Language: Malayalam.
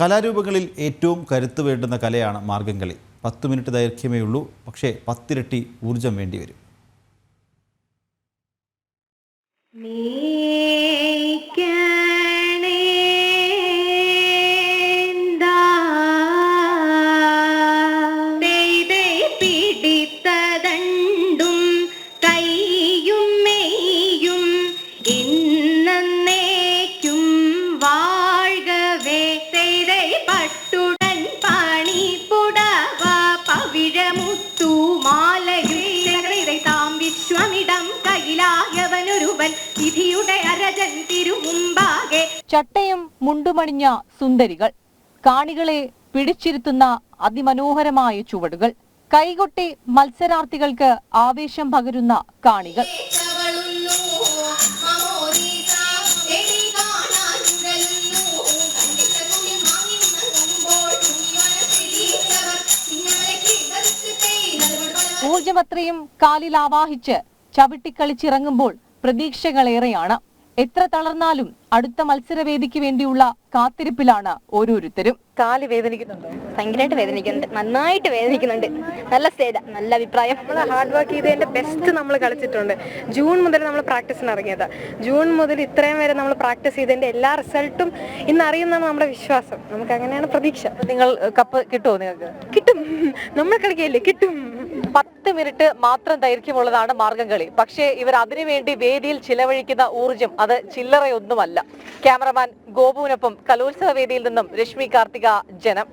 കലാരൂപങ്ങളിൽ ഏറ്റവും കരുത്ത് വേണ്ടുന്ന കലയാണ് മാർഗംകളി. പത്ത് മിനിറ്റ് ദൈർഘ്യമേ ഉള്ളൂ. പക്ഷേ പത്തിരട്ടി ഊർജം വേണ്ടിവരും. പിടിത്തതണ്ടും ചട്ടയും മുണ്ടുമണിഞ്ഞ സുന്ദരികൾ കാണികളെ പിടിച്ചിരുത്തുന്ന അതിമനോഹരമായ ചുവടുകൾ കൈകൊട്ടി മത്സരാർത്ഥികൾക്ക് ആവേശം പകരുന്ന കാണികൾ. ഊർജമത്രയും കാലിൽ ആവാഹിച്ച് ചവിട്ടിക്കളിച്ചിറങ്ങുമ്പോൾ പ്രതീക്ഷകളേറെയാണ്. എത്ര തളർന്നാലും അടുത്ത മത്സരവേദിക്ക് വേണ്ടിയുള്ള കാത്തിരിപ്പിലാണ് ഓരോരുത്തരും. കാൽ വേദനിക്കുന്നുണ്ടോ? ഭയങ്കരമായിട്ട് വേദനിക്കുന്നുണ്ട്. നന്നായിട്ട് വേദനിക്കുന്നുണ്ട്. നല്ല സ്റ്റേജ് നല്ല അഭിപ്രായം. നമ്മൾ ഹാർഡ് വർക്ക് ചെയ്തതിന്റെ ബെസ്റ്റ് നമ്മൾ കളിച്ചിട്ടുണ്ട്. ജൂൺ മുതൽ നമ്മൾ പ്രാക്ടീസിന് ഇറങ്ങിയത്. ജൂൺ മുതൽ ഇത്രയും വരെ നമ്മൾ പ്രാക്ടീസ് ചെയ്തതിന്റെ എല്ലാ റിസൾട്ടും ഇന്ന് അറിയുന്നതാണ് നമ്മുടെ വിശ്വാസം. നമുക്ക് അങ്ങനെയാണ് പ്രതീക്ഷ. നിങ്ങൾ കപ്പ് കിട്ടുമോ നിങ്ങൾക്ക്? കിട്ടും. നമ്മൾ കളിക്കല്ലേ കിട്ടും. പത്ത് മിനിറ്റ് മാത്രം ദൈർഘ്യമുള്ളതാണ് മാർഗം കളി. പക്ഷേ ഇവർ അതിനുവേണ്ടി വേദിയിൽ ചിലവഴിക്കുന്ന ഊർജം അത് ചില്ലറയൊന്നുമല്ല. ക്യാമറമാൻ ഗോപുവിനൊപ്പം കലോത്സവ വേദിയിൽ നിന്നും രശ്മി കാർത്തിക ജനം